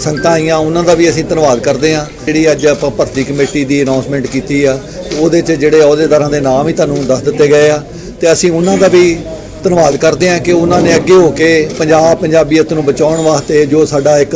ਸੰਗਤਾਂ ਆਈਆਂ ਉਹਨਾਂ ਦਾ ਵੀ ਅਸੀਂ ਧੰਨਵਾਦ ਕਰਦੇ ਹਾਂ। ਜਿਹੜੀ ਅੱਜ ਆਪਾਂ ਭਰਤੀ ਕਮੇਟੀ ਦੀ ਅਨਾਉਂਸਮੈਂਟ ਕੀਤੀ ਆ, ਉਹਦੇ 'ਚ ਜਿਹੜੇ ਅਹੁਦੇਦਾਰਾਂ ਦੇ ਨਾਮ ਹੀ ਤੁਹਾਨੂੰ ਦੱਸ ਦਿੱਤੇ ਗਏ ਆ। ਤੇ ਅਸੀਂ ਉਹਨਾਂ ਦਾ ਵੀ ਧੰਨਵਾਦ ਕਰਦੇ ਹਾਂ ਕਿ ਉਹਨਾਂ ਨੇ ਅੱਗੇ ਹੋ ਕੇ ਪੰਜਾਬ ਪੰਜਾਬੀਅਤ ਨੂੰ ਬਚਾਉਣ ਵਾਸਤੇ ਜੋ ਸਾਡਾ ਇੱਕ,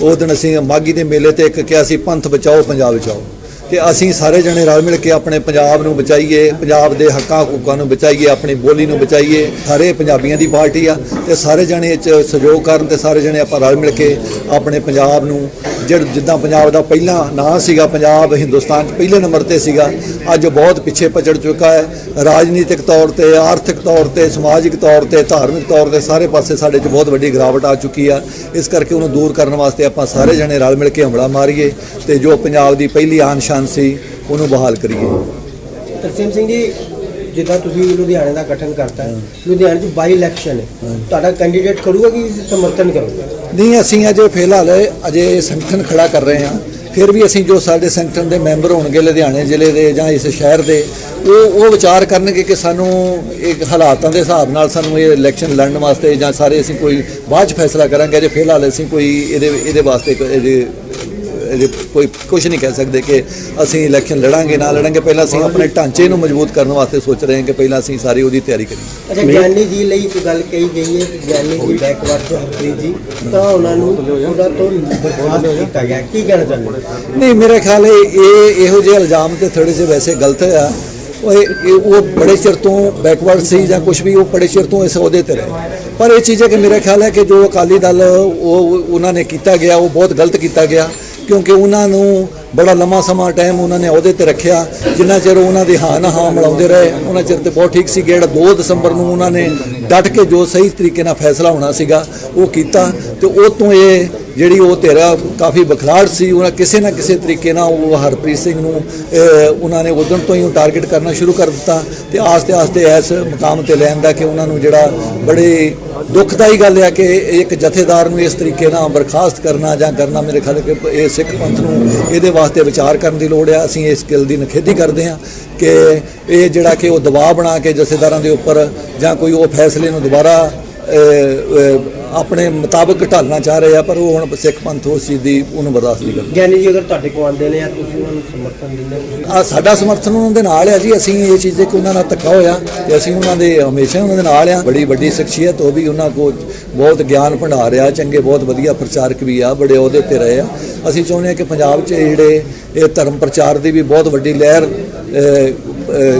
ਉਹ ਦਿਨ ਅਸੀਂ ਮਾਗੀ ਦੇ ਮੇਲੇ ਤੇ ਇੱਕ ਕਿਹਾ ਸੀ, ਪੰਥ ਬਚਾਓ, ਪੰਜਾਬ ਬਚਾਓ। ਤੇ ਅਸੀਂ ਸਾਰੇ ਜਣੇ ਰਲ ਮਿਲ ਕੇ ਆਪਣੇ ਪੰਜਾਬ ਨੂੰ ਬਚਾਈਏ, ਪੰਜਾਬ ਦੇ ਹੱਕਾਂ ਹਕੂਕਾਂ ਨੂੰ ਬਚਾਈਏ, ਆਪਣੀ ਬੋਲੀ ਨੂੰ ਬਚਾਈਏ। ਸਾਰੇ ਪੰਜਾਬੀਆਂ ਦੀ ਪਾਰਟੀ ਆ ਤੇ ਸਾਰੇ ਜਣੇ ਇਹ 'ਚ ਸਹਿਯੋਗ ਕਰਨ ਤੇ ਸਾਰੇ ਜਣੇ ਆਪਾਂ ਰਲ ਮਿਲ ਕੇ ਆਪਣੇ ਪੰਜਾਬ ਨੂੰ ਜਿਹੜਾ ਜਿੱਦਾਂ ਪੰਜਾਬ ਦਾ ਪਹਿਲਾ ਨਾਂ ਸੀਗਾ ਪੰਜਾਬ ਹਿੰਦੁਸਤਾਨ 'ਚ ਪਹਿਲੇ ਨੰਬਰ ਤੇ ਸੀਗਾ ਅੱਜ ਬਹੁਤ ਪਿੱਛੇ ਪਚੜ ਚੁੱਕਾ ਹੈ। ਰਾਜਨੀਤਿਕ ਤੌਰ ਤੇ ਆਰਥਿਕ ਤੌਰ ਤੇ ਸਮਾਜਿਕ ਤੌਰ ਤੇ ਧਾਰਮਿਕ ਤੌਰ ਤੇ ਸਾਰੇ ਪਾਸੇ ਸਾਡੇ 'ਚ ਬਹੁਤ ਵੱਡੀ ਗਿਰਾਵਟ ਆ ਚੁੱਕੀ ਆ। ਇਸ ਕਰਕੇ ਉਹਨੂੰ ਦੂਰ ਕਰਨ ਵਾਸਤੇ ਆਪਾਂ ਸਾਰੇ ਜਣੇ ਰਲ ਮਿਲ ਕੇ ਹਮਲਾ ਮਾਰੀਏ ਤੇ ਜੋ ਪੰਜਾਬ ਦੀ ਪਹਿਲੀ ਆਨ ਸ਼ਾਨ ਸੀ ਉਹਨੂੰ ਬਹਾਲ ਕਰੀਏ। ਤਰਸੀਮ ਸਿੰਘ ਜੀ ਜਿੱਦਾਂ ਤੁਸੀਂ ਲੁਧਿਆਣੇ ਦਾ ਗਠਨ ਕਰਤਾ ਹੈ ਲੁਧਿਆਣੇ 'ਚ ਬਾਈ ਇਲੈਕਸ਼ਨ ਹੈ। ਤੁਹਾਡਾ ਕੈਂਡੀਡੇਟ ਕਰੂਗਾ ਕਿ ਸਮਰਥਨ ਕਰੂਗਾ? ਨਹੀਂ, ਅਸੀਂ ਅਜੇ ਫਿਲਹਾਲ ਅਜੇ ਸੰਗਠਨ ਖੜਾ ਕਰ ਰਹੇ ਹਾਂ। ਫਿਰ ਵੀ ਅਸੀਂ ਜੋ ਸਾਡੇ ਸੰਗਠਨ ਦੇ ਮੈਂਬਰ ਹੋਣਗੇ, ਲੁਧਿਆਣੇ ਜ਼ਿਲ੍ਹੇ ਦੇ ਜਾਂ ਇਸ ਸ਼ਹਿਰ ਦੇ, ਉਹ ਉਹ ਵਿਚਾਰ ਕਰਨਗੇ ਕਿ ਸਾਨੂੰ ਇੱਕ ਹਾਲਾਤਾਂ ਦੇ ਹਿਸਾਬ ਨਾਲ ਸਾਨੂੰ ਇਹ ਇਲੈਕਸ਼ਨ ਲੜਨ ਵਾਸਤੇ ਜਾਂ ਸਾਰੇ ਅਸੀਂ ਕੋਈ ਬਾਅਦ ਚ ਫੈਸਲਾ ਕਰਾਂਗੇ। ਅਜੇ ਫਿਲਹਾਲ ਅਸੀਂ ਕੋਈ ਇਹਦੇ ਇਹਦੇ ਵਾਸਤੇ ਕੋਈ ਕੁਝ ਨਹੀਂ ਕਹਿ ਸਕਦੇ ਕਿ ਅਸੀਂ ਇਲੈਕਸ਼ਨ ਲੜਾਂਗੇ ਨਾ ਲੜਾਂਗੇ ਪਹਿਲਾਂ ਅਸੀਂ ਆਪਣੇ ਢਾਂਚੇ ਨੂੰ ਮਜ਼ਬੂਤ ਕਰਨ ਵਾਸਤੇ ਸੋਚ ਰਹੇ ਹਾਂ ਕਿ ਪਹਿਲਾਂ ਅਸੀਂ ਸਾਰੀ ਉਹਦੀ ਤਿਆਰੀ ਕਰੀਏ। ਅੱਛਾ ਗਿਆਨੀ ਜੀ ਲਈ ਇੱਕ ਗੱਲ ਕਹੀ ਗਈ ਹੈ ਕਿ ਗਿਆਨੀ ਜੀ ਬੈਕਵਰਡ ਤੋਂ ਹਰਪ੍ਰੀਤ ਜੀ ਤਾਂ ਉਹਨਾਂ ਨੂੰ ਉਹਦਾ ਤੋਂ ਬਰਖਾਸਤ ਕੀਤਾ ਗਿਆ। ਕੀ ਕਹਿਣਾ ਚਾਹੁੰਦੇ? ਨਹੀਂ ਮੇਰੇ ਖਿਆਲ ਹੈ ਇਹ ਇਹੋ ਜਿਹੇ ਇਲਜ਼ਾਮ ਤੇ ਥੋੜੇ ਜਿਹੇ ਵੈਸੇ ਗਲਤ ਆ। ਉਹ ਉਹ ਬੜੇ ਚਿਰ ਤੋਂ ਬੈਕਵਰਡ ਸੀ ਜਾਂ ਕੁਝ ਵੀ ਉਹ ਬੜੇ ਚਿਰ ਤੋਂ ਇਸ ਅਹੁਦੇ ਤੇ ਰਹੇ। ਪਰ ਇਹ ਚੀਜ਼ ਹੈ ਕਿ ਮੇਰਾ ਖਿਆਲ ਹੈ ਕਿ ਜੋ ਅਕਾਲੀ ਦਲ ਉਹ ਉਹਨਾਂ ਨੇ ਕੀਤਾ ਗਿਆ ਉਹ ਬਹੁਤ ਗਲਤ ਕੀਤਾ ਗਿਆ। ਕਿਉਂਕਿ ਉਹਨਾਂ ਨੂੰ ਬੜਾ ਲੰਮਾ ਸਮਾਂ ਟਾਈਮ ਉਹਨਾਂ ਨੇ ਅਹੁਦੇ ਤੇ ਰੱਖਿਆ। ਜਿੰਨਾ ਚਿਰ ਉਹਨਾਂ ਦੇ ਹਾਂ ਨਾ ਹਾਂ ਮਿਲਾਉਂਦੇ ਰਹੇ, ਉਹਨਾਂ ਚਿਰ ਤੇ ਬਹੁਤ ਠੀਕ ਸੀ ਜਿਹੜਾ 2 ਦਸੰਬਰ ਨੂੰ ਉਹਨਾਂ ਨੇ ਡਟ ਕੇ ਜੋ ਸਹੀ ਤਰੀਕੇ ਨਾਲ ਫੈਸਲਾ ਹੋਣਾ ਸੀਗਾ, ਉਹ ਕੀਤਾ। ਤੇ ਉਹ ਤੋਂ ਇਹ ਜਿਹੜੀ ਉਹ ਧਿਰ ਕਾਫੀ ਬਖਲਾੜ ਸੀ, ਉਹਨਾਂ ਕਿਸੇ ਨਾ ਕਿਸੇ ਤਰੀਕੇ ਨਾਲ ਉਹ ਹਰਪ੍ਰੀਤ ਸਿੰਘ ਨੂੰ ਉਹਨਾਂ ਨੇ ਉਦੋਂ ਤੋਂ ਹੀ ਟਾਰਗੇਟ ਕਰਨਾ ਸ਼ੁਰੂ ਕਰ ਦਿੱਤਾ ਤੇ ਆਸਤੇ ਆਸਤੇ ਇਸ ਮੁਕਾਮ ਤੇ ਲੈਣ ਦਾ ਕਿ ਉਹਨਾਂ ਨੂੰ ਜਿਹੜਾ ਬੜੇ ਦੁਖਦਾਈ ਗੱਲ ਹੈ ਕਿ ਇੱਕ ਜਥੇਦਾਰ ਨੂੰ ਇਸ ਤਰੀਕੇ ਨਾਲ ਬਰਖਾਸਤ ਕਰਨਾ ਜਾਂ ਕਰਨਾ ਮੇਰੇ ਖਿਆਲ ਕਿ ਇਹ ਸਿੱਖ ਪੰਥ ਨੂੰ ਇਹਦੇ ਵਾਸਤੇ ਵਿਚਾਰ ਕਰਨ ਦੀ ਲੋੜ ਹੈ ਅਸੀਂ ਇਸ ਗੱਲ ਦੀ ਨਖੇਦੀ ਕਰਦੇ ਹਾਂ ਕਿ ਇਹ ਜਿਹੜਾ ਕਿ ਉਹ ਦਬਾਅ ਬਣਾ ਕੇ ਜਥੇਦਾਰਾਂ ਦੇ ਉੱਪਰ ਜਾਂ ਕੋਈ ਉਹ ਫੈਸਲੇ ਨੂੰ ਦੁਬਾਰਾ ਆਪਣੇ ਮੁਤਾਬਕ ਢਾਲਣਾ ਚਾਹ ਰਹੇ ਆ ਪਰ ਉਹ ਹੁਣ ਸਿੱਖ ਪੰਥ ਉਸ ਚੀਜ਼ ਦੀ ਉਹਨੂੰ ਬਰਦਾਸ਼ਤ ਨਹੀਂ ਕਰਦਾ। ਗਿਆਨੀ ਜੀ ਅਗਰ ਤੁਹਾਡੇ ਕੋਲ ਆਉਂਦੇ ਨੇ ਜਾਂ ਤੁਸੀਂ ਉਹਨਾਂ ਨੂੰ ਸਮਰਥਨ ਦਿੰਦੇ ਹੋ ਆ ਸਾਡਾ ਸਮਰਥਨ ਉਹਨਾਂ ਦੇ ਨਾਲ ਆ ਜੀ ਅਸੀਂ ਇਹ ਚੀਜ਼ ਦੇ ਕਿ ਉਹਨਾਂ ਨਾਲ ਧੱਕਾ ਹੋਇਆ ਤੇ ਅਸੀਂ ਉਹਨਾਂ ਦੇ ਹਮੇਸ਼ਾ ਉਹਨਾਂ ਦੇ ਨਾਲ ਆ। ਬੜੀ ਵੱਡੀ ਸ਼ਖਸੀਅਤ ਉਹ ਵੀ ਉਹਨਾਂ ਕੋਲ ਬਹੁਤ ਗਿਆਨ ਭੰਡਾਰ ਆ ਚੰਗੇ ਬਹੁਤ ਵਧੀਆ ਪ੍ਰਚਾਰਕ ਵੀ ਆ ਬੜੇ ਅਹੁਦੇ ਤੇ ਰਹੇ ਆ। ਅਸੀਂ ਚਾਹੁੰਦੇ ਆ ਕਿ ਪੰਜਾਬ 'ਚ ਜਿਹੜੇ ਇਹ ਧਰਮ ਪ੍ਰਚਾਰ ਦੀ ਵੀ ਬਹੁਤ ਵੱਡੀ ਲਹਿਰ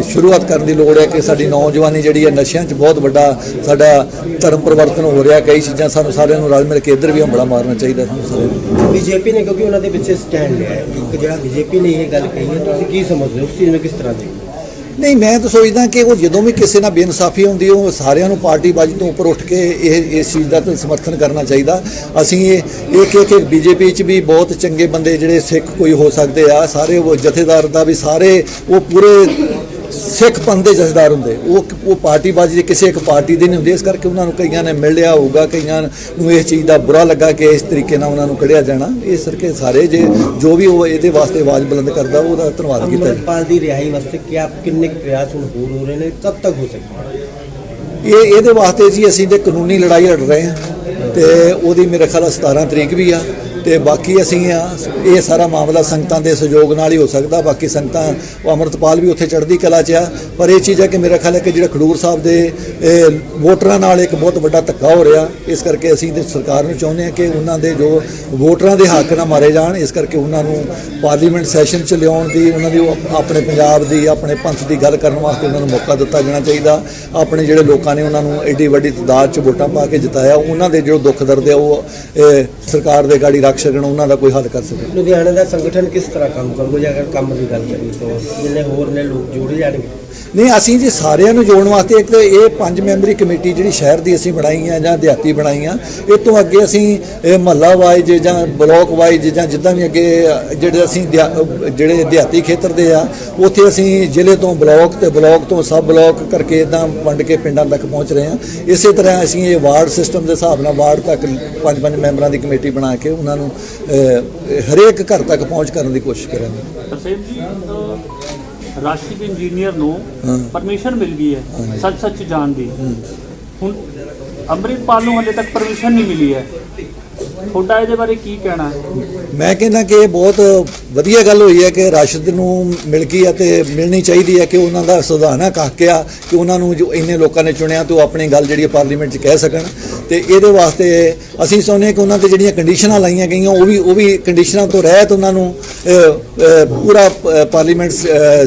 ਸ਼ੁਰੂਆਤ ਕਰਨ ਦੀ ਲੋੜ ਹੈ ਕਿ ਸਾਡੀ ਨੌਜਵਾਨੀ ਜਿਹੜੀ ਹੈ ਨਸ਼ਿਆਂ 'ਚ ਬਹੁਤ ਵੱਡਾ ਸਾਡਾ ਧਰਮ ਪਰਿਵਰਤਨ ਹੋ ਰਿਹਾ ਕਈ ਚੀਜ਼ਾਂ ਸਾਨੂੰ ਸਾਰਿਆਂ ਨੂੰ ਰਲ ਮਿਲ ਕੇ ਇੱਧਰ ਵੀ ਹੰਬੜਾ ਮਾਰਨਾ ਚਾਹੀਦਾ ਸਾਨੂੰ ਸਾਰਿਆਂ ਨੂੰ। ਬੀਜੇਪੀ ਨੇ ਕਿਉਂਕਿ ਉਹਨਾਂ ਦੇ ਪਿੱਛੇ ਸਟੈਂਡ ਲਿਆ ਹੈ। ਇੱਕ ਜਿਹੜਾ ਬੀਜੇਪੀ ਨੇ ਇਹ ਗੱਲ ਕਹੀ ਹੈ, ਤੁਸੀਂ ਕੀ ਸਮਝਦੇ ਹੋ? ਉਸ ਚੀਜ਼ ਨੂੰ ਕਿਸ ਤਰ੍ਹਾਂ ਦੇਖਦੇ ਨਹੀਂ, ਮੈਂ ਤਾਂ ਸੋਚਦਾ ਕਿ ਉਹ ਜਦੋਂ ਵੀ ਕਿਸੇ ਨਾਲ ਬੇਇਨਸਾਫੀ ਹੁੰਦੀ, ਉਹ ਸਾਰਿਆਂ ਨੂੰ ਪਾਰਟੀ ਬਾਜੀ ਤੋਂ ਉੱਪਰ ਉੱਠ ਕੇ ਇਹ, ਇਸ ਚੀਜ਼ ਦਾ ਤਾਂ ਸਮਰਥਨ ਕਰਨਾ ਚਾਹੀਦਾ। ਅਸੀਂ ਇਹ, ਇੱਕ ਇੱਕ ਬੀਜੇਪੀ 'ਚ ਵੀ ਬਹੁਤ ਚੰਗੇ ਬੰਦੇ ਜਿਹੜੇ ਸਿੱਖ ਕੋਈ ਹੋ ਸਕਦੇ ਆ, ਸਾਰੇ ਉਹ ਜਥੇਦਾਰ ਦਾ ਵੀ ਸਾਰੇ ਉਹ ਪੂਰੇ ਸਿੱਖ ਪੰਥ ਦੇ ਜਥੇਦਾਰ ਹੁੰਦੇ। ਉਹ ਉਹ ਪਾਰਟੀ ਬਾਜੀ ਦੇ ਕਿਸੇ ਇੱਕ ਪਾਰਟੀ ਦੇ ਨਹੀਂ ਹੁੰਦੇ। ਇਸ ਕਰਕੇ ਉਹਨਾਂ ਨੂੰ ਕਈਆਂ ਨੇ ਮਿਲ ਲਿਆ ਹੋਊਗਾ ਕਈਆਂ ਨੂੰ ਇਸ ਚੀਜ਼ ਦਾ ਬੁਰਾ ਲੱਗਾ ਕਿ ਇਸ ਤਰੀਕੇ ਨਾਲ ਉਹਨਾਂ ਨੂੰ ਕੜਿਆ ਜਾਣਾ। ਇਸ ਕਰਕੇ ਸਾਰੇ ਜੇ ਜੋ ਵੀ ਉਹ ਇਹਦੇ ਵਾਸਤੇ ਆਵਾਜ਼ ਬੁਲੰਦ ਕਰਦਾ ਉਹਦਾ ਧੰਨਵਾਦ ਕੀਤਾ ਅਮਰਪਾਲ ਦੀ ਰਿਹਾਈ ਵਾਸਤੇ ਕੀ ਆਪ ਕਿੰਨੇ ਪ੍ਰਯਾਸ ਹੁਣ ਹੋ ਰਹੇ ਨੇ? ਕਦ ਤੱਕ ਹੋ ਸਕਦਾ ਇਹ ਇਹਦੇ ਵਾਸਤੇ ਜੀ ਅਸੀਂ ਤੇ ਕਾਨੂੰਨੀ ਲੜਾਈ ਲੜ ਰਹੇ ਹਾਂ। ਤੇ ਉਹਦੀ ਮੇਰੇ ਖਿਆਲ ਨਾਲ 17 ਤਰੀਕ ਵੀ ਆ। ਤੇ ਬਾਕੀ ਅਸੀਂ ਆ, ਇਹ ਸਾਰਾ ਮਾਮਲਾ ਸੰਗਤਾਂ ਦੇ ਸਹਿਯੋਗ ਨਾਲ ਹੀ ਹੋ ਸਕਦਾ, ਬਾਕੀ ਸੰਗਤਾਂ, ਉਹ ਅਮਰਤਪਾਲ ਵੀ ਉੱਥੇ ਚੜ੍ਹਦੀ ਕਲਾ 'ਚ ਆ, ਪਰ ਇਹ ਚੀਜ਼ ਹੈ ਕਿ ਮੇਰਾ ਖਿਆਲ ਹੈ ਕਿ ਜਿਹੜਾ ਖਡੂਰ ਸਾਹਿਬ ਦੇ ਵੋਟਰਾਂ ਨਾਲ ਇੱਕ ਬਹੁਤ ਵੱਡਾ ਧੱਕਾ ਹੋ ਰਿਹਾ, ਇਸ ਕਰਕੇ ਅਸੀਂ ਤੇ ਸਰਕਾਰ ਨੂੰ ਚਾਹੁੰਦੇ ਹਾਂ ਕਿ ਉਹਨਾਂ ਦੇ ਜੋ ਵੋਟਰਾਂ ਦੇ ਹੱਕ ਨਾ ਮਾਰੇ ਜਾਣ, ਇਸ ਕਰਕੇ ਉਹਨਾਂ ਨੂੰ ਪਾਰਲੀਮੈਂਟ ਸੈਸ਼ਨ 'ਚ ਲਿਆਉਣ ਦੀ, ਉਹਨਾਂ ਦੀ ਆਪਣੇ ਪੰਜਾਬ ਦੀ, ਆਪਣੇ ਪੰਥ ਦੀ ਗੱਲ ਕਰਨ ਵਾਸਤੇ ਉਹਨਾਂ ਨੂੰ ਮੌਕਾ ਦਿੱਤਾ ਜਾਣਾ ਚਾਹੀਦਾ, ਆਪਣੇ ਜਿਹੜੇ ਲੋਕਾਂ ਨੇ ਉਹਨਾਂ ਨੂੰ ਐਡੀ ਵੱਡੀ ਤਾਦਾਦ 'ਚ ਵੋਟਾਂ ਪਾ ਕੇ ਜਿਤਾਇਆ, ਉਹਨਾਂ ਦੇ ਜੋ ਦੁੱਖ ਦਰਦ ਆ, ਉਹ ਸਰਕਾਰ ਦੇ ਗਾੜੀ ਰੱਖ ਸਕਣ ਉਹਨਾਂ ਦਾ ਕੋਈ ਹੱਲ ਕਰ ਸਕਣ ਲੁਧਿਆਣਾ ਦਾ ਸੰਗਠਨ ਕਿਸ ਤਰ੍ਹਾਂ ਕੰਮ ਕਰੂਗਾ? ਜੇ ਅਗਰ ਕੰਮ ਦੀ ਗੱਲ ਕਰੀਏ ਤਾਂ ਜਿੰਨੇ ਹੋਰ ਨੇ ਲੋਕ ਜੋੜੇ ਜਾਣਗੇ। ਨਹੀਂ ਅਸੀਂ ਜੀ ਸਾਰਿਆਂ ਨੂੰ ਜੋੜਨ ਵਾਸਤੇ ਇੱਕ ਇਹ ਪੰਜ ਮੈਂਬਰੀ ਕਮੇਟੀ ਜਿਹੜੀ ਸ਼ਹਿਰ ਦੀ ਅਸੀਂ ਬਣਾਈ ਆ ਜਾਂ ਦਿਹਾਤੀ ਬਣਾਈ ਆ ਇਹ ਤੋਂ ਅੱਗੇ ਅਸੀਂ ਇਹ ਮਹੱਲਾ ਵਾਈਜ਼ ਜਾਂ ਬਲਾਕ ਵਾਈਜ਼ ਜਾਂ ਜਿੱਦਾਂ ਵੀ ਅੱਗੇ ਜਿਹੜੇ ਅਸੀਂ ਜਿਹੜੇ ਦਿਹਾਤੀ ਖੇਤਰ ਦੇ ਆ ਉੱਥੇ ਅਸੀਂ ਜ਼ਿਲ੍ਹੇ ਤੋਂ ਬਲਾਕ ਤੇ ਬਲਾਕ ਤੋਂ ਸਬ ਬਲਾਕ ਕਰਕੇ ਇਦਾਂ ਵੰਡ ਕੇ ਪਿੰਡਾਂ ਤੱਕ ਪਹੁੰਚ ਰਹੇ ਆ। ਇਸੇ ਤਰ੍ਹਾਂ ਅਸੀਂ ਇਹ ਵਾਰਡ ਸਿਸਟਮ ਦੇ ਹਿਸਾਬ ਨਾਲ ਵਾਰਡ ਤੱਕ ਪੰਜ ਪੰਜ ਮੈਂਬਰਾਂ ਦੀ ਕਮੇਟੀ ਬਣਾ ਕੇ ਉਹਨਾਂ ਨੂੰ ਅਹ, ਹਰੇਕ ਘਰ ਤੱਕ ਪਹੁੰਚ ਕਰਨ ਦੀ ਕੋਸ਼ਿਸ਼ ਕਰਾਂਗੇ। ਤਰਸੇਮ ਜੀ ਰਾਸ਼ਟਰੀ ਇੰਜੀਨੀਅਰ ਨੂੰ। ਪਰਮਿਸ਼ਨ ਮਿਲ ਗਈ ਹੈ ਸੱਚ ਸੱਚ ਜਾਣ ਦੀ ਹੁਣ ਅੰਮ੍ਰਿਤਪਾਲ ਨੂੰ ਹਲੇ ਤੱਕ ਪਰਮਿਸ਼ਨ ਨਹੀਂ ਮਿਲੀ ਹੈ। ਤੁਹਾਡਾ ਇਹਦੇ ਬਾਰੇ ਕੀ ਕਹਿਣਾ ਹੈ? ਮੈਂ ਕਹਿੰਦਾ ਕਿ ਇਹ ਬਹੁਤ ਵਧੀਆ ਗੱਲ ਹੋਈ ਹੈ ਕਿ ਰਾਸ਼ਦ ਨੂੰ ਮਿਲ ਗਈ ਹੈ ਤੇ ਮਿਲਣੀ ਚਾਹੀਦੀ ਹੈ ਕਿ ਉਹਨਾਂ ਦਾ ਸੁਧਾਨਾ ਕਾਕਿਆ ਕਿ ਉਹਨਾਂ ਨੂੰ ਜੋ ਇੰਨੇ ਲੋਕਾਂ ਨੇ ਚੁਣਿਆ ਤੇ ਉਹ ਆਪਣੀ ਗੱਲ ਜਿਹੜੀ ਪਾਰਲੀਮੈਂਟ 'ਚ ਕਹਿ ਸਕਣ। ਤੇ ਇਹਦੇ ਵਾਸਤੇ ਅਸੀਂ ਚਾਹੁੰਦੇ ਹਾਂ ਕਿ ਉਹਨਾਂ ਤੇ ਜਿਹੜੀਆਂ ਕੰਡੀਸ਼ਨਾਂ ਲਾਈਆਂ ਗਈਆਂ, ਉਹ ਵੀ ਉਹ ਵੀ ਕੰਡੀਸ਼ਨਾਂ ਤੋਂ ਰਹਿਤ ਉਹਨਾਂ ਨੂੰ ਪੂਰਾ ਪਾਰਲੀਮੈਂਟ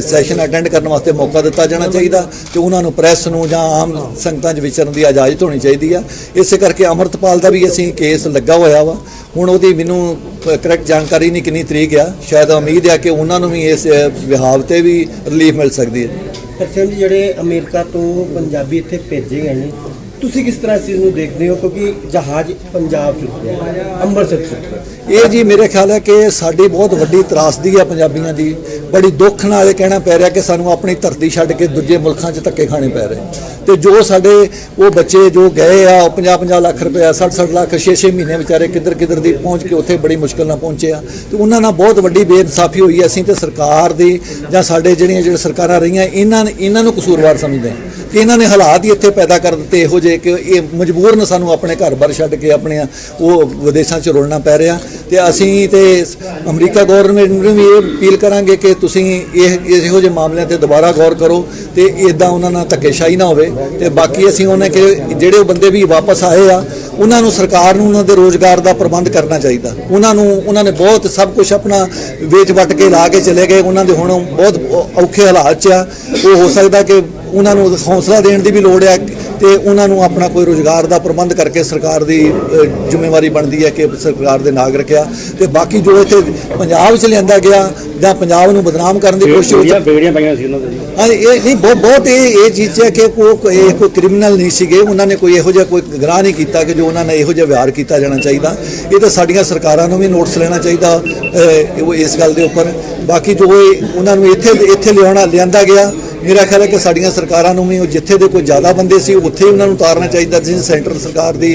ਸੈਸ਼ਨ ਅਟੈਂਡ ਕਰਨ ਵਾਸਤੇ ਮੌਕਾ ਦਿੱਤਾ ਜਾਣਾ ਚਾਹੀਦਾ ਤੇ ਉਹਨਾਂ ਨੂੰ ਪ੍ਰੈਸ ਨੂੰ ਜਾਂ ਆਮ ਸੰਗਤਾਂ 'ਚ ਵਿਚਰਨ ਦੀ ਇਜਾਜ਼ਤ ਹੋਣੀ ਚਾਹੀਦੀ ਆ। ਇਸੇ ਕਰਕੇ ਅਮਰਤਪਾਲ ਦਾ ਵੀ ਅਸੀਂ ਕੇਸ ਲੱਗਾ ਹੋਇਆ ਵਾ। ਹੁਣ ਉਹਦੀ ਮੈਨੂੰ ਕਰੈਕਟ ਜਾਣਕਾਰੀ ਨਹੀਂ ਕਿੰਨੀ ਤਰੀਕ ਆ। ਸ਼ਾਇਦ ਉਮੀਦ ਆ ਕਿ ਉਹਨਾਂ ਨੂੰ ਵੀ ਇਸ ਵਿਹਾਵ ਤੇ ਵੀ ਰਿਲੀਫ ਮਿਲ ਸਕਦੀ ਹੈ। ਤਰਸੇਮ ਜਿਹੜੇ ਅਮਰੀਕਾ ਤੋਂ ਪੰਜਾਬੀ ਇੱਥੇ ਭੇਜੇ ਗਏ ਨੇ ਤੁਸੀਂ ਕਿਸ ਤਰ੍ਹਾਂ ਇਸ ਚੀਜ਼ ਨੂੰ ਦੇਖਦੇ ਹੋ? ਕਿਉਂਕਿ ਜਹਾਜ਼ ਪੰਜਾਬ 'ਚ ਹੈ, ਅੰਮ੍ਰਿਤਸਰ 'ਚ ਇਹ ਜੀ ਮੇਰੇ ਖਿਆਲ ਹੈ ਕਿ ਸਾਡੀ ਬਹੁਤ ਵੱਡੀ ਤਰਾਸਦੀ ਹੈ ਪੰਜਾਬੀਆਂ ਦੀ। ਬੜੀ ਦੁੱਖ ਨਾਲ ਇਹ ਕਹਿਣਾ ਪੈ ਰਿਹਾ ਕਿ ਸਾਨੂੰ ਆਪਣੀ ਧਰਤੀ ਛੱਡ ਕੇ ਦੂਜੇ ਮੁਲਕਾਂ 'ਚ ਧੱਕੇ ਖਾਣੇ ਪੈ ਰਹੇ। ਤੇ ਜੋ ਸਾਡੇ ਉਹ ਬੱਚੇ ਜੋ ਗਏ ਆ 50 50 ਲੱਖ ਰੁਪਏ 60 60 ਲੱਖ 6 6 ਮਹੀਨੇ ਵਿਚਾਰੇ ਕਿੱਧਰ ਕਿੱਧਰ ਦੀ ਪਹੁੰਚ ਕੇ ਉੱਥੇ ਬੜੀ ਮੁਸ਼ਕਲ ਨਾਲ ਪਹੁੰਚੇ ਆ। ਤੇ ਉਹਨਾਂ ਨਾਲ ਬਹੁਤ ਵੱਡੀ ਬੇਇਨਸਾਫੀ ਹੋਈ। ਹੈ ਅਸੀਂ ਤੇ ਸਰਕਾਰ ਦੀ ਜਾਂ ਸਾਡੇ ਜਿਹੜੀਆਂ ਜਿਹੜੇ ਸਰਕਾਰਾਂ ਰਹੀਆਂ ਇਹਨਾਂ ਇਹਨਾਂ ਨੂੰ ਕਸੂਰਵਾਰ ਸਮਝਦੇ ਹਾਂ। ਕਿ ਇਹਨਾਂ ਨੇ ਹਾਲਾਤ ਹੀ ਇੱਥੇ ਪੈਦਾ ਕਰ ਦਿੱਤੇ। ਇਹੋ ਜਿਹੇ ਕਿ ਇਹ ਮਜ਼ਬੂਰ ਨੇ ਸਾਨੂੰ ਆਪਣੇ ਘਰ-ਬਾਰ ਛੱਡ ਕੇ ਆਪਣੇ ਉਹ ਵਿਦੇਸ਼ਾਂ 'ਚ ਰੁਲਣਾ ਪੈ ਰਿਹਾ। ਤੇ ਅਸੀਂ ਤੇ ਅਮਰੀਕਾ ਗਵਰਨਮੈਂਟ ਨੂੰ ਵੀ ਇਹ ਅਪੀਲ ਕਰਾਂਗੇ ਕਿ ਤੁਸੀਂ ਇਹ ਇਹੋ ਜਿਹੇ ਮਾਮਲਿਆਂ ਤੇ ਦੁਬਾਰਾ ਗੌਰ ਕਰੋ ਤੇ ਇਦਾਂ ਉਹਨਾਂ ਨਾਲ ਧੱਕੇਸ਼ਾਹੀ ਨਾ ਹੋਵੇ। ਤੇ ਬਾਕੀ ਅਸੀਂ ਉਹਨੇ ਕਿ ਜਿਹੜੇ ਉਹ ਬੰਦੇ ਵੀ ਵਾਪਸ ਆਏ ਆ, ਉਹਨਾਂ ਨੂੰ ਸਰਕਾਰ ਨੂੰ ਉਹਨਾਂ ਦੇ ਰੋਜ਼ਗਾਰ ਦਾ ਪ੍ਰਬੰਧ ਕਰਨਾ ਚਾਹੀਦਾ। ਉਹਨਾਂ ਨੂੰ, ਉਹਨਾਂ ਨੇ ਬਹੁਤ ਸਭ ਕੁਝ ਆਪਣਾ ਵੇਚ ਵਟ ਕੇ ਲਾ ਕੇ ਚਲੇ ਗਏ। ਉਹਨਾਂ ਦੇ ਹੁਣ ਬਹੁਤ ਔਖੇ ਹਾਲਾਤ 'ਚ ਆ। ਉਹ ਹੋ ਸਕਦਾ ਕਿ ਉਹਨਾਂ ਨੂੰ ਹੌਸਲਾ ਦੇਣ ਦੀ ਵੀ ਲੋੜ ਹੈ ਤੇ ਉਹਨਾਂ ਨੂੰ ਆਪਣਾ ਕੋਈ ਰੋਜ਼ਗਾਰ ਦਾ ਪ੍ਰਬੰਧ ਕਰਕੇ ਸਰਕਾਰ ਦੀ ਜ਼ਿੰਮੇਵਾਰੀ ਬਣਦੀ ਹੈ ਕਿ ਸਰਕਾਰ ਦੇ ਨਾਗਰਿਕ ਆ ਤੇ ਬਾਕੀ ਜੋ ਇੱਥੇ ਪੰਜਾਬ 'ਚ ਲਿਆਂਦਾ ਗਿਆ ਜਾਂ ਪੰਜਾਬ ਨੂੰ ਬਦਨਾਮ ਕਰਨ ਦੀ ਕੋਸ਼ਿਸ਼ ਹੋਈ ਬੇੜੀਆਂ ਪਈਆਂ ਸੀ ਉਹਨਾਂ ਦੇ ਹਾਂ ਇਹ ਨਹੀਂ ਬਹੁਤ ਬਹੁਤ ਇਹ ਇਹ ਚੀਜ਼ ਹੈ ਕਿ ਕੋਈ ਇਹ ਕੋਈ ਕ੍ਰਿਮੀਨਲ ਨਹੀਂ ਸੀਗੇ। ਉਹਨਾਂ ਨੇ ਕੋਈ ਇਹੋ ਜਿਹਾ ਕੋਈ ਗੁਨਾਹ ਨਹੀਂ ਕੀਤਾ ਕਿ ਜੋ ਉਹਨਾਂ ਨੇ ਇਹੋ ਜਿਹਾ ਵਿਹਾਰ ਕੀਤਾ ਜਾਣਾ ਚਾਹੀਦਾ। ਇਹ ਤਾਂ ਸਾਡੀਆਂ ਸਰਕਾਰਾਂ ਨੂੰ ਵੀ ਨੋਟਿਸ ਲੈਣਾ ਚਾਹੀਦਾ ਉਹ ਇਸ ਗੱਲ ਦੇ ਉੱਪਰ। ਬਾਕੀ ਜੋ ਇਹ ਉਹਨਾਂ ਨੂੰ ਇੱਥੇ ਇੱਥੇ ਲਿਆਉਣਾ ਲਿਆਂਦਾ ਗਿਆ। ਮੇਰਾ ਖਿਆਲ ਹੈ ਕਿ ਸਾਡੀਆਂ ਸਰਕਾਰਾਂ ਨੂੰ ਵੀ ਉਹ ਜਿੱਥੇ ਦੇ ਕੋਈ ਜ਼ਿਆਦਾ ਬੰਦੇ ਸੀ ਉੱਥੇ ਹੀ ਉਹਨਾਂ ਨੂੰ ਉਤਾਰਨਾ ਚਾਹੀਦਾ ਸੀ ਸੈਂਟਰ ਸਰਕਾਰ ਦੀ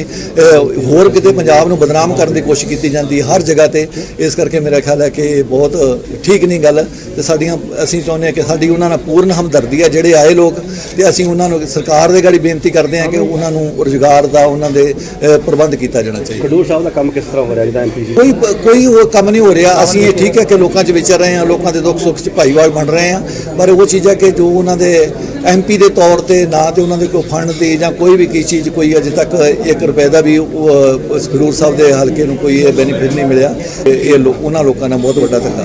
ਹੋਰ ਕਿਤੇ ਪੰਜਾਬ ਨੂੰ ਬਦਨਾਮ ਕਰਨ ਦੀ ਕੋਸ਼ਿਸ਼ ਕੀਤੀ ਜਾਂਦੀ ਹਰ ਜਗ੍ਹਾ ਤੇ। ਇਸ ਕਰਕੇ ਮੇਰਾ ਖਿਆਲ ਹੈ ਕਿ ਬਹੁਤ ਠੀਕ ਨਹੀਂ ਗੱਲ। ਤੇ ਸਾਡੀਆਂ ਅਸੀਂ ਚਾਹੁੰਦੇ ਹਾਂ ਕਿ ਸਾਡੀ ਉਹਨਾਂ ਨਾਲ ਪੂਰਨ ਹਮਦਰਦੀ ਹੈ ਜਿਹੜੇ ਆਏ ਲੋਕ ਤੇ ਅਸੀਂ ਉਹਨਾਂ ਨੂੰ ਸਰਕਾਰ ਦੇ ਗਾੜੀ ਬੇਨਤੀ ਕਰਦੇ ਹਾਂ ਕਿ ਉਹਨਾਂ ਨੂੰ ਰੁਜ਼ਗਾਰ ਦਾ ਉਹਨਾਂ ਦੇ ਪ੍ਰਬੰਧ ਕੀਤਾ ਜਾਣਾ ਚਾਹੀਦਾ। ਖਡੂਰ ਸਾਹਿਬ ਦਾ ਕੰਮ ਕਿਸ ਤਰ੍ਹਾਂ ਹੋ ਰਿਹਾ ਜਿਹਦਾ ਐਮਪੀ ਜੀ? ਕੋਈ ਕੋਈ ਉਹ ਕੰਮ ਨਹੀਂ ਹੋ ਰਿਹਾ। ਅਸੀਂ ਇਹ ਠੀਕ ਹੈ ਕਿ ਲੋਕਾਂ 'ਚ ਵਿਚਰ ਰਹੇ ਹਾਂ ਲੋਕਾਂ ਦੇ ਦੁੱਖ ਸੁੱਖ 'ਚ ਭਾਈਵਾਲ ਬਣ ਰਹੇ ਹਾਂ। ਪਰ ਉਹ ਚੀਜ਼ ਹੈ ਕਿ ਜੋ ਉਹਨਾਂ ਦੇ ਐਮਪੀ ਦੇ ਤੌਰ ਤੇ ਨਾ ਤੇ ਉਹਨਾਂ ਦੇ ਕੋਈ ਫੰਡ ਦੀ ਜਾਂ ਕੋਈ ਵੀ ਕਿਸੇ ਚੀਜ਼ ਕੋਈ ਅਜੇ ਤੱਕ 1 ਰੁਪਏ ਦਾ ਵੀ ਉਹ, ਖਡੂਰ ਸਾਹਿਬ ਦੇ ਹਲਕੇ ਨੂੰ ਕੋਈ ਇਹ ਬੈਨੀਫਿਟ ਨਹੀਂ ਮਿਲਿਆ। ਇਹ ਲੋ- ਉਹਨਾਂ ਲੋਕਾਂ ਨਾਲ ਬਹੁਤ ਵੱਡਾ ਧੱਕਾ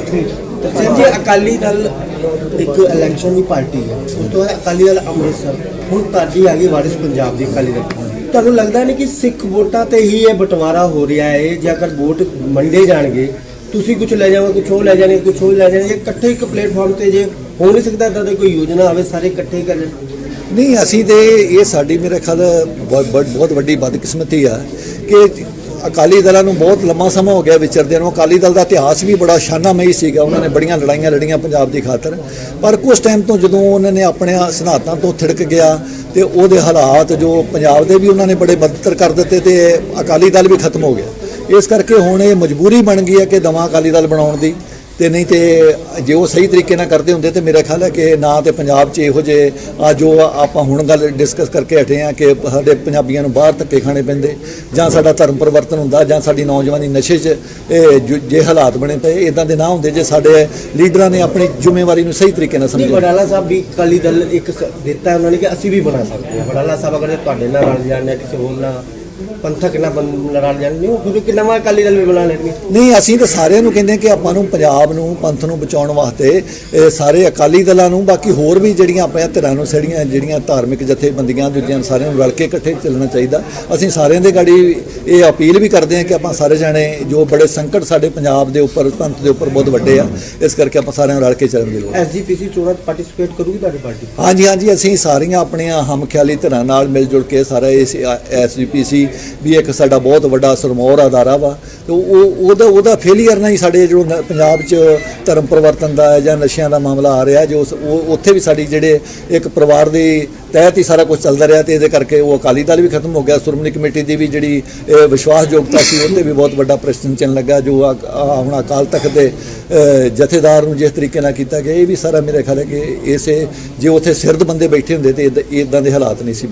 ਤਰਸੇਮ ਜੀ ਅਕਾਲੀ ਦਲ ਇੱਕ ਇਲੈਕਸ਼ਨ ਦੀ ਪਾਰਟੀ ਹੈ ਉਸ ਤੋਂ ਬਾਅਦ ਅਕਾਲੀ ਦਲ ਅੰਮ੍ਰਿਤਸਰ ਹੁਣ ਤੁਹਾਡੀ ਆ ਗਈ ਵਾਰਿਸ ਪੰਜਾਬ ਦੀ ਅਕਾਲੀ ਦਲ। ਤੁਹਾਨੂੰ ਲੱਗਦਾ ਨਹੀਂ ਕਿ ਸਿੱਖ ਵੋਟਾਂ ਤੇ ਹੀ ਇਹ ਬਟਵਾਰਾ ਹੋ ਰਿਹਾ ਹੈ? ਜੇ ਅਗਰ ਵੋਟ ਮੰਡੇ ਜਾਣਗੇ ਤੁਸੀਂ ਕੁਝ ਲੈ ਜਾਓਗੇ ਕੁਝ ਉਹ ਲੈ ਜਾਣਗੇ ਕੁਝ ਉਹ ਲੈ ਜਾਣਗੇ ਇਕੱਠੇ ਇੱਕ ਪਲੇਟਫਾਰਮ ਤੇ ਜੇ ਹੋ ਨਹੀਂ ਸਕਦਾ ਤਾਂ ਕੋਈ ਯੋਜਨਾ ਆਵੇ, ਸਾਰੇ ਇਕੱਠੇ ਕਰਨ। ਨਹੀਂ, ਅਸੀਂ ਤੇ ਇਹ ਸਾਡੀ ਮੇਰੇ ਖਿਆਲ ਬਹੁਤ ਬਹੁਤ ਵੱਡੀ ਬਦਕਿਸਮਤੀ ਆ ਕਿ ਅਕਾਲੀ ਦਲਾਂ ਨੂੰ ਬਹੁਤ ਲੰਮਾ ਸਮਾਂ ਹੋ ਗਿਆ ਵਿਚਰਦਿਆਂ ਨੂੰ। ਅਕਾਲੀ ਦਲ ਦਾ ਇਤਿਹਾਸ ਵੀ ਬੜਾ ਸ਼ਾਨਾਮਈ ਸੀਗਾ। ਉਹਨਾਂ ਨੇ ਬੜੀਆਂ ਲੜਾਈਆਂ ਲੜੀਆਂ ਪੰਜਾਬ ਦੀ ਖਾਤਰ। ਪਰ ਕੁਝ ਟਾਈਮ ਤੋਂ ਜਦੋਂ ਉਹਨਾਂ ਨੇ ਆਪਣੇ ਸਿਧਾਂਤਾਂ ਤੋਂ ਥਿੜਕ ਗਿਆ ਤੇ ਉਹਦੇ ਹਾਲਾਤ ਜੋ ਪੰਜਾਬ ਦੇ ਵੀ ਉਹਨਾਂ ਨੇ ਬੜੇ ਬਦਤਰ ਕਰ ਦਿੱਤੇ ਤੇ ਅਕਾਲੀ ਦਲ ਵੀ ਖਤਮ ਹੋ ਗਿਆ। ਇਸ ਕਰਕੇ ਹੁਣ ਇਹ ਮਜਬੂਰੀ ਬਣ ਗਈ ਹੈ ਕਿ ਦਵਾ ਅਕਾਲੀ ਦਲ ਬਣਾਉਣ ਦੀ। ਤੇ ਨਹੀਂ ਤੇ ਜੇ ਉਹ ਸਹੀ ਤਰੀਕੇ ਨਾਲ ਕਰਦੇ ਹੁੰਦੇ ਤੇ ਮੇਰਾ ਖਿਆਲ ਹੈ ਕਿ ਨਾ ਤੇ ਪੰਜਾਬ 'ਚ ਇਹੋ ਜਿਹੇ ਆ ਜੋ ਆਪਾਂ ਹੁਣ ਗੱਲ ਡਿਸਕਸ ਕਰਕੇ ਹਟੇ ਆ ਕਿ ਸਾਡੇ ਪੰਜਾਬੀਆਂ ਨੂੰ ਬਾਹਰ ਧੱਕੇ ਖਾਣੇ ਪੈਂਦੇ ਜਾਂ ਸਾਡਾ ਧਰਮ ਪਰਿਵਰਤਨ ਹੁੰਦਾ ਜਾਂ ਸਾਡੀ ਨੌਜਵਾਨੀ ਨਸ਼ੇ 'ਚ ਇਹ ਜੋ- ਜੇ ਹਾਲਾਤ ਬਣੇ ਪਏ ਇਦਾਂ ਦੇ ਨਾ ਹੁੰਦੇ ਜੇ ਸਾਡੇ ਲੀਡਰਾਂ ਨੇ ਆਪਣੀ ਜ਼ਿੰਮੇਵਾਰੀ ਨੂੰ ਸਹੀ ਤਰੀਕੇ ਨਾਲ ਸਮਝਿਆ। ਵਡਾਲਾ ਸਾਹਿਬ ਵੀ ਅਕਾਲੀ ਦਲ ਇੱਕ ਦਿੱਤਾ ਉਹਨਾਂ ਨੇ ਕਿ ਅਸੀਂ ਵੀ ਬਣਾ ਸਕਦੇ ਹਾਂ। ਵਡਾਲਾ ਸਾਹਿਬ ਅਗਰ ਤੁਹਾਡੇ ਨਾਲ ਰਲ ਜਾਣ ਜਾਂ ਕਿਸੇ ਹੋਰ ਨਾਲ ਪੰਥਕ ਨਾਲ ਬੰ- ਰਲ ਜਾਣ ਨਹੀਂ ਉਹ ਫਿਰ ਕਿ ਨਵਾਂ ਅਕਾਲੀ ਦਲ ਵੀ ਬਣਾ ਲੈਣਗੇ। ਨਹੀਂ ਅਸੀਂ ਤਾਂ ਸਾਰਿਆਂ ਨੂੰ ਕਹਿੰਦੇ ਕਿ ਆਪਾਂ ਨੂੰ ਪੰਜਾਬ ਨੂੰ ਪੰਥ ਨੂੰ ਬਚਾਉਣ ਵਾਸਤੇ ਇਹ ਸਾਰੇ ਅਕਾਲੀ ਦਲਾਂ ਨੂੰ ਬਾਕੀ ਹੋਰ ਵੀ ਜਿਹੜੀਆਂ ਆਪਣੀਆਂ ਧਿਰਾਂ ਨੂੰ ਸੜੀਆਂ ਜਿਹੜੀਆਂ ਧਾਰਮਿਕ ਜਥੇਬੰਦੀਆਂ ਦੂਜਿਆਂ ਸਾਰਿਆਂ ਨੂੰ ਰਲ ਕੇ ਇਕੱਠੇ ਚੱਲਣਾ ਚਾਹੀਦਾ। ਅਸੀਂ ਸਾਰਿਆਂ ਦੇ ਗਾੜੀ ਇਹ ਅਪੀਲ ਵੀ ਕਰਦੇ ਹਾਂ ਕਿ ਆਪਾਂ ਸਾਰੇ ਜਾਣੇ ਜੋ ਬੜੇ ਸੰਕਟ ਸਾਡੇ ਪੰਜਾਬ ਦੇ ਉੱਪਰ ਪੰਥ ਦੇ ਉੱਪਰ ਬਹੁਤ ਵੱਡੇ ਆ ਇਸ ਕਰਕੇ ਆਪਾਂ ਸਾਰਿਆਂ ਨੂੰ ਰਲ ਕੇ ਚੱਲਣ ਦੀ ਲੋੜ ਹੈ। ਐਸਜੀਪੀਸੀ ਚੋਣਾਂ 'ਚ ਪਾਰਟਿਸਿਪੇਟ ਕਰੂਗੀ ਤੁਹਾਡੀ ਪਾਰਟੀ? ਹਾਂਜੀ ਹਾਂਜੀ ਅਸੀਂ ਸਾਰੀਆਂ ਆਪਣੀਆਂ ਹਮਖਿਆਲੀ ਧਿਰਾਂ ਨਾਲ ਮਿਲ ਜੁਲ ਕੇ ਸਾਰਾ ਇਸ ਐਸਜੀਪੀਸੀ ਵੀ ਇੱਕ ਸਾਡਾ ਬਹੁਤ ਵੱਡਾ ਸਰਮੌਰ ਅਦਾਰਾ ਵਾ ਤੇ ਉਹ ਉਹਦਾ ਉਹਦਾ ਫੇਲੀਅਰ ਨਾਲ ਹੀ ਸਾਡੇ ਜੋ ਪੰਜਾਬ 'ਚ ਧਰਮ ਪਰਿਵਰਤਨ ਦਾ ਜਾਂ ਨਸ਼ਿਆਂ ਦਾ ਮਾਮਲਾ ਆ ਰਿਹਾ, ਜੋ ਉਸ- ਉੱਥੇ ਵੀ ਸਾਡੀ ਜਿਹੜੇ ਇੱਕ ਪਰਿਵਾਰ ਦੇ ਤਹਿਤ ਹੀ ਸਾਰਾ ਕੁਝ ਚੱਲਦਾ ਰਿਹਾ ਤੇ ਇਹਦੇ ਕਰਕੇ ਉਹ ਅਕਾਲੀ ਦਲ ਵੀ ਖਤਮ ਹੋ ਗਿਆ ਸ਼੍ਰੋਮਣੀ ਕਮੇਟੀ ਦੀ ਵੀ ਜਿਹੜੀ ਵਿਸ਼ਵਾਸਯੋਗਤਾ ਸੀ ਉਹਤੇ ਵੀ ਬਹੁਤ ਵੱਡਾ ਪ੍ਰਸ਼ਨ ਚਿੰਨ੍ਹ ਲੱਗਾ, ਜੋ ਆ ਹੁਣ ਅਕਾਲ ਤਖਤ ਦੇ ਜਥੇਦਾਰ ਨੂੰ ਜਿਸ ਤਰੀਕੇ ਨਾਲ ਕੀਤਾ ਗਿਆ, ਇਹ ਵੀ ਸਾਰਾ ਮੇਰੇ ਖਿਆਲ ਹੈ ਕਿ ਇਸੇ ਜੇ ਉੱਥੇ ਸਿਰਦ ਬੰਦੇ ਬੈਠੇ ਹੁੰਦੇ ਤੇ ਇਦਾਂ ਦੇ ਹਾਲਾਤ ਨਹੀਂ ਸੀ ਬਣੇ।